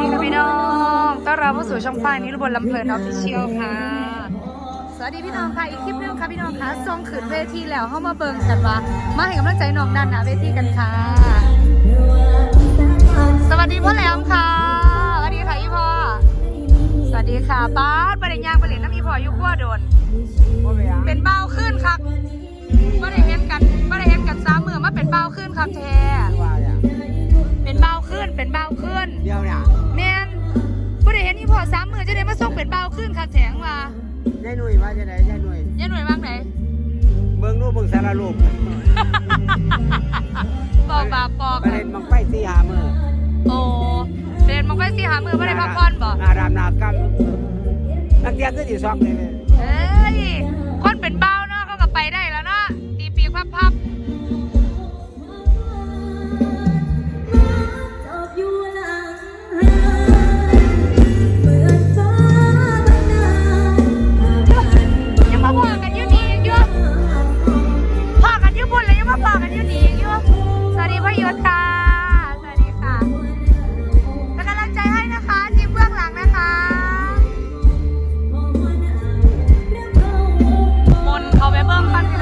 ดีค่ะพี่น้องต้อนรับเข้าสู่ช่องฟ้านี้รบลลำเพลินออฟฟิเชียลค่ะ สวัสดีพี่น้องค่ะ อีกคลิปหนึงค่ะพี่น้องค่ะทรงขืนเวทีแล้วเข้ามาเบิ่งกันว่า มาให้กำลังใจน้องดันหนาเวทีกันค่ะ สวัสดีพ่อแหลมค่ะ สวัสดีค่ะอีพ่อ สวัสดีค่ะป้าดประเด็นยางประเด็นน้ำอีพ่ออยุขั้วโดน เป็นเบาขึ้นครับไม่ได้เห็นกันไม่ได้เห็นกันซ้ำมือมาเป็นเบาขึ้นครับแท้ว่าเนี่ยเป็นเบาขึ้น เป็นเบาขึ้น เดียวเนี่ยแมนผู้ใดเห็นอีพ่อซ้ำมือจะได้มาส่งเป็นเบาขึ้นครับแสงว่ายายหนุ่ยว่าจะไหนยายหนุ่ยยันหน่วยบ้างไหน เบิ่งรูปเบิ่งสารรูปปอกบาปอกไปเล่นบังไฟสี่หามือโอ้เรียนมังไฟสีหามือไม่ได้พักผ่อนบ่หนาดำหนากำนักเรียนก็อยู่ซอกเลยเนี่ยเอ้ยคนเป็นเบาเนาะเขาก็ไปได้แล้วเนาะ เขาไปเบิ้งปั้น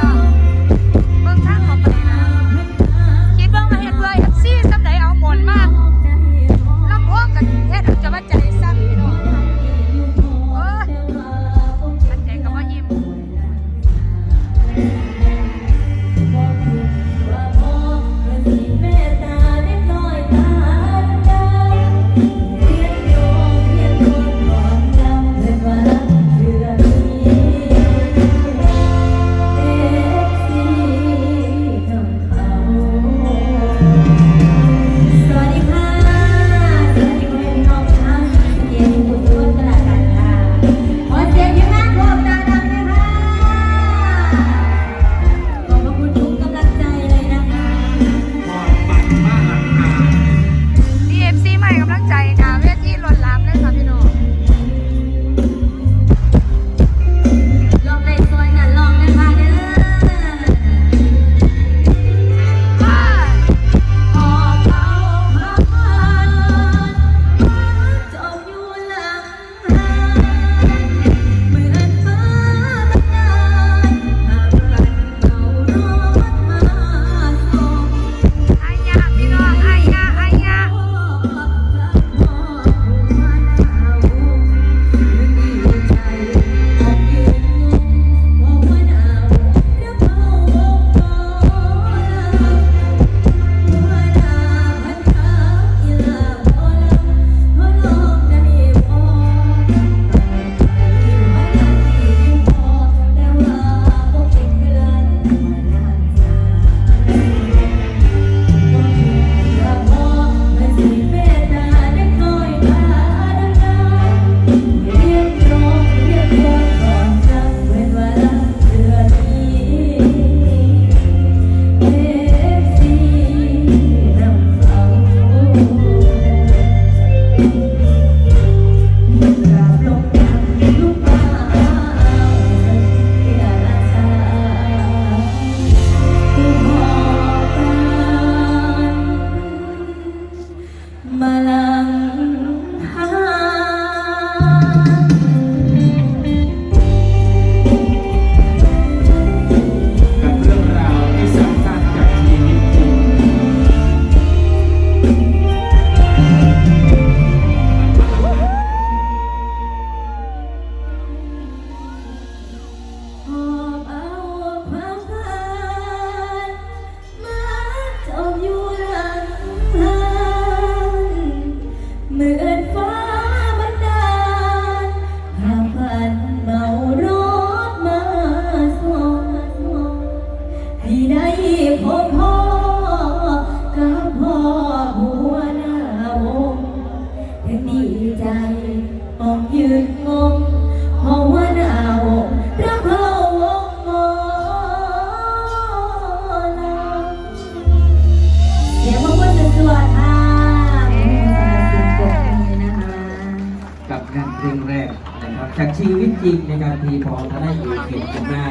ชีวิตจริงในการทีพอทนายเอกเขียนขึ้นหน้า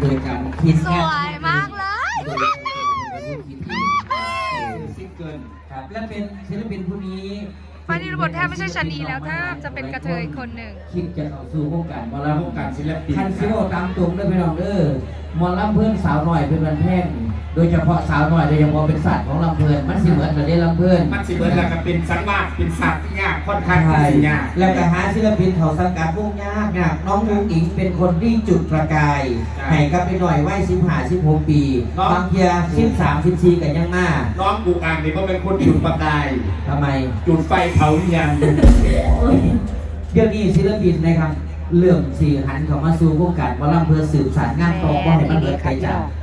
โดยการคิดสวยมากเลย โดยเป็นผู้คิดเองซิงเกิลครับและเป็นศิลปินผู้นี้ฟานีรบทแทบไม่ใช่ชะนีแล้วแทบจะเป็นกระเทยคนหนึ่ง คิดจะเข้าสู่วงการหมอลวงการศิลปินำคันซิโอตามตรงเด้อพี่น้องเด้อหมอลำเพื่อนสาวหน่อยเป็นวันแพง โดยเฉพาะสาวหน่อยโดยเฉพาะเป็นสัตว์ของลำเพลินมันสิเหมือนกับเด้ลำเพลินมันสิเบิร์ดแล้วก็เป็นสัตว์มากเป็นสัตว์ที่ยากค่อนข้างที่ใช่สิยากแล้วก็หาศิลปินเขาสังกัดวงยากยากน้องมุงอิงเป็นคนที่จุดประกายให้กับไปหน่อยวัยสิบห้าสิบหกปีบางเทียสิบสามสิบสี่กันยังมาน้องกูอ่างนี่ก็เป็นคนจุดประกายทำไม จุดไฟเผาเนียนเดี๋ยวนี้ศิลปินนะครับเรื่องสี่หันเข้ามาสู่วงการหมอลำเพื่อสืบสานงานต่อว่าให้มันเกิดใครจากเอ่อ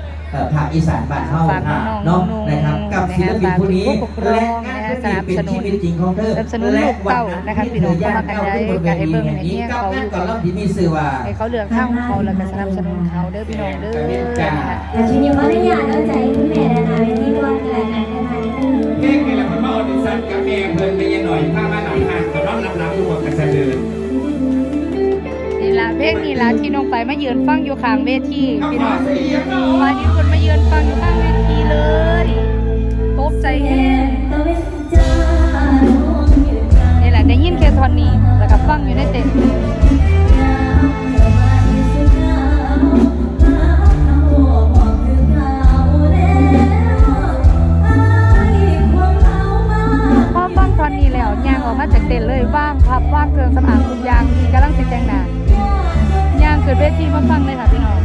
ภาคอีสานบ้านเฮาฝากน้องๆเนาะนุ่งๆนะครับกับศิลปินผู้นี้นะคะฝากผู้ปกครองและงานผู้นี้เป็นชีวิตจริงของเธอสนับสนุนลูกเต้านะคะพี่น้องเข้ามากันได้บนเวการให้ทีเบิ่งแห่งให้นี้เนี่ยกับเขางานก่อนลำที่มีชื่อว่าให้เขาเลือกข้างของเขาแล้วก็สนับสนุนเขาเด้อพี่น้องเด้อนะคะแต่ทีนี้ว่าได้อยากเอาใจคุณแม่นานาเวทีด้วยกันแล้วกันนะคะเพลงนี่แหละมันมาออดิชั่นกับแม่เพิ่นไปยังหน่อยถ้ามาหนังหางกับน้องรับรับอยู่กับกระเสดินนี่ละเพลงนี่ละที่น้องไปมายืนฟังอยู่ข้างเวทีเอาพี่ขน้อองเสียงหน่อยวันนี้คนมา ยืนฟังอยู่ข้างเวทีเลยตกใจแฮงตะเวนจ้งอยู่กลางนี่แหละได้ยินแค่ทอนนี้แล้วก็ฟังอยู่ในเต็มาที่สุดแล้วน้ำเขาบอกคือเขาแล้วไอ้ความามาพอฟังทอนนี้แล้วย่างออกมาจากเต็นท์เลยว่างพับว่างเครื่องสำอางทุกอย่างที่กำลังติดแต่งหนาย่างเกิดเวทีมาฟังเลยค่ะพี่น้อง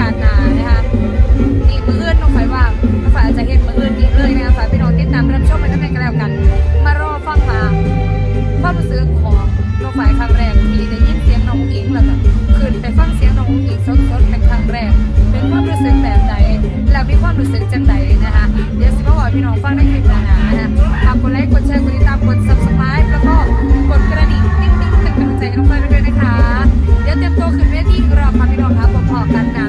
การหนานะคะนี่มืออื่นน้องฝ่ายว่าน้องฝ่ายอาจจะเห็นมืออื่นนี่เลยนะคะฝ่ายพี่น้องติดตามรับชมไปกันในกันแล้วกัน มารอฟังมาความรู้สึกของน้องฝ่ายครั้งแรกที่ได้ยินเสียงน้องอิงแล้วก็ขึ้นไปฟังเสียงน้องอิงสดๆเป็นครั้งแรก เป็นความรู้สึกแบบไหนแล้วมีความรู้สึกจังไดนะคะเดี๋ยวสิมาบอกพี่น้องฟังได้คลิปหนาๆนะฝากกดไลค์กดแชร์กดติดตามกด subscribe แล้วก็กดกระดิ่งติ๊งติ๊งเป็นกำลังใจให้น้องฝ่ายด้วยนะคะเดี๋ยวเตรียมตัวขึ้นเวทีรอฟังพี่น้องค่ะพอๆกันนะ